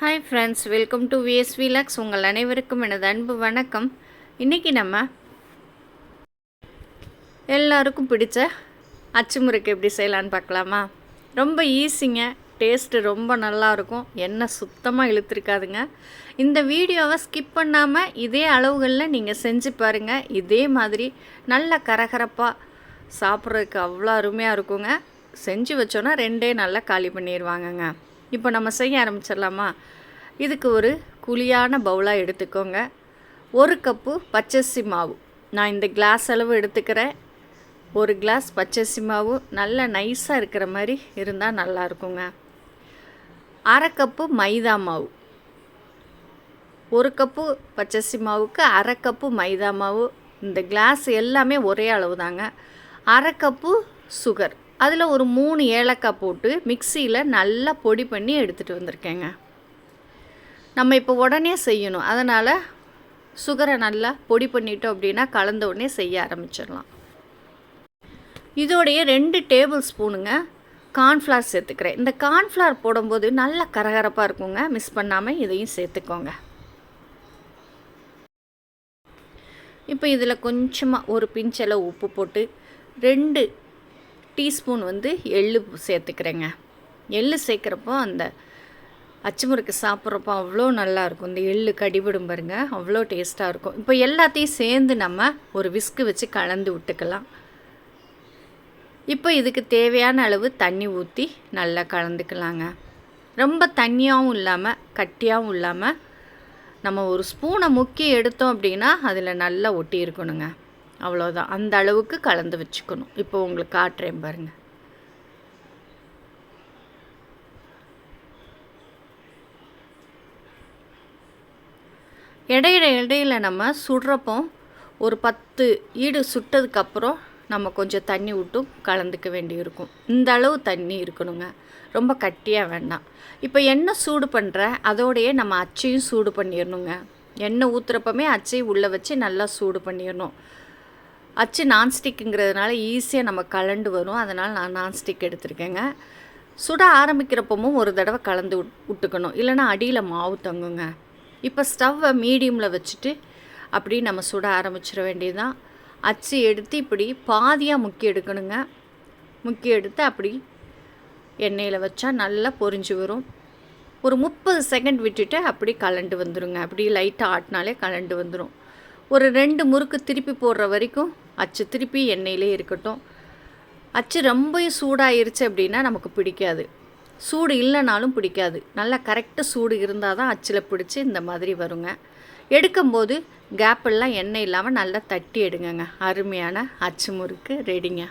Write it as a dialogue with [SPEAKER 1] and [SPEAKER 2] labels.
[SPEAKER 1] Hi friends welcome to VS vlogs உங்கள் அனைவருக்கும் எனது அன்பு வணக்கம். இன்றைக்கி நம்ம எல்லாருக்கும் பிடிச்ச அச்சு முறுக்கு எப்படி செய்யலான்னு பார்க்கலாமா? ரொம்ப ஈஸிங்க. டேஸ்ட்டு ரொம்ப நல்லாயிருக்கும் எண்ணெய் சுத்தமாக இழுத்துருக்காதுங்க. இந்த வீடியோவை ஸ்கிப் பண்ணாமல் இதே அளவுகளில் நீங்கள் செஞ்சு பாருங்கள் இதே மாதிரி நல்ல கரகரப்பாக சாப்பிட்றதுக்கு அவ்வளோ அருமையாக இருக்குங்க. செஞ்சு வச்சோன்னா ரெண்டே நல்லா காலி பண்ணிடுவாங்கங்க இப்போ நம்ம செய்ய ஆரம்பிச்சிடலாமா? இதுக்கு ஒரு குழியான பவுலாக எடுத்துக்கோங்க. ஒரு கப்பு பச்சரிசி மாவு. நான் இந்த கிளாஸ் அளவு எடுத்துக்கிறேன். ஒரு கிளாஸ் பச்சரிசி மாவு நல்ல நைஸாக இருக்கிற மாதிரி இருந்தால் நல்லா இருக்குங்க. அரை கப்பு மைதா மாவு. ஒரு கப்பு பச்சரிசி மாவுக்கு அரை கப்பு மைதா மாவு. இந்த கிளாஸ் எல்லாமே ஒரே அளவு தாங்க அரை கப்பு சுகர் அதில் ஒரு மூணு ஏலக்காய் போட்டு மிக்சியில் நல்லா பொடி பண்ணி எடுத்துகிட்டு வந்திருக்கேங்க. நம்ம இப்போ உடனே செய்யணும். அதனால் சுகரை நல்லா பொடி பண்ணிட்டோம் அப்படின்னா கலந்த உடனே செய்ய ஆரம்பிச்சிடலாம். இதோடைய ரெண்டு டேபிள் ஸ்பூனுங்க கார்ன்ஃப்ளவர் சேர்த்துக்கிறேன். இந்த கார்ன்ஃப்ளவர் போடும்போது நல்லா கரகரப்பாக இருக்குங்க. மிஸ் பண்ணாமல் இதையும் சேர்த்துக்கோங்க. இப்போ இதில் கொஞ்சமாக ஒரு பிஞ்சளவு உப்பு போட்டு ரெண்டு டீஸ்பூன் வந்து எள்ளு சேர்த்துக்கிறேங்க. எள்ளு சேர்க்குறப்போ அந்த அச்சுமுறுக்கு சாப்பிட்றப்போ அவ்வளோ நல்லாயிருக்கும். இந்த எள்ளு கடிவிடும் பாருங்க அவ்வளோ டேஸ்ட்டாக இருக்கும். இப்போ எல்லாத்தையும் சேர்ந்து நம்ம ஒரு விஸ்கு வச்சு கலந்து விட்டுக்கலாம். இப்போ இதுக்கு தேவையான அளவு தண்ணி ஊற்றி நல்லா கலந்துக்கலாங்க. ரொம்ப தண்ணியாகவும் இல்லாமல் கட்டியாகவும் இல்லாமல் நம்ம ஒரு ஸ்பூனை முக்கி எடுத்தோம் அப்படின்னா அதில் நல்லா ஒட்டி இருக்கணுங்க அவ்வளோதான் அந்த அளவுக்கு கலந்து வச்சுக்கணும். இப்போ உங்களுக்கு காட்டுறேன் பாருங்கள் இடையில இடையில நம்ம சுடுறப்போ ஒரு பத்து ஈடு சுட்டதுக்கப்புறம் நம்ம கொஞ்சம் தண்ணி விட்டும் கலந்துக்க வேண்டியிருக்கும். இந்த அளவு தண்ணி இருக்கணுங்க. ரொம்ப கட்டியாக வேண்டாம். இப்போ எண்ணெய் சூடு பண்ணுற அதோடையே நம்ம அச்சையும் சூடு பண்ணிடணுங்க எண்ணெய் ஊற்றுறப்பமே அச்சையும் உள்ளே வச்சு நல்லா சூடு பண்ணிடணும் அச்சு நான்ஸ்டிக்குங்கிறதுனால ஈஸியாக நம்ம கலண்டு வரும். அதனால் நான் நான்ஸ்டிக் எடுத்திருக்கேங்க. சுட ஆரம்பிக்கிறப்பமும் ஒரு தடவை கலந்து விட்டுக்கணும் இல்லைனா அடியில் மாவு தங்குங்க. இப்போ ஸ்டவ்வை மீடியமில் வச்சுட்டு அப்படி நம்ம சுட ஆரம்பிச்சிட வேண்டியதுதான். அச்சு எடுத்து இப்படி பாதியாக முக்கி எடுக்கணுங்க. முக்கி எடுத்து அப்படி எண்ணெயில் வச்சா நல்லா பொரிஞ்சு வரும். ஒரு முப்பது செகண்ட் விட்டுட்டு அப்படி கலண்டு வந்துடுங்க அப்படி லைட்டாக ஆட்டினாலே கலண்டு வந்துடும் ஒரு ரெண்டு முறுக்கு திருப்பி போடுற வரைக்கும் அச்சு திருப்பி எண்ணெயிலே இருக்கட்டும். அச்சு ரொம்ப சூடாயிருச்சு அப்படின்னா நமக்கு பிடிக்காது. சூடு இல்லைனாலும் பிடிக்காது. நல்லா கரெக்டாக சூடு இருந்தால் தான் அச்சில் பிடிச்சி இந்த மாதிரி வருங்க. எடுக்கும்போது கேப்பெல்லாம் எண்ணெய் இல்லாமல் நல்லா தட்டி எடுங்கங்க. அருமையான அச்சு முறுக்கு ரெடிங்க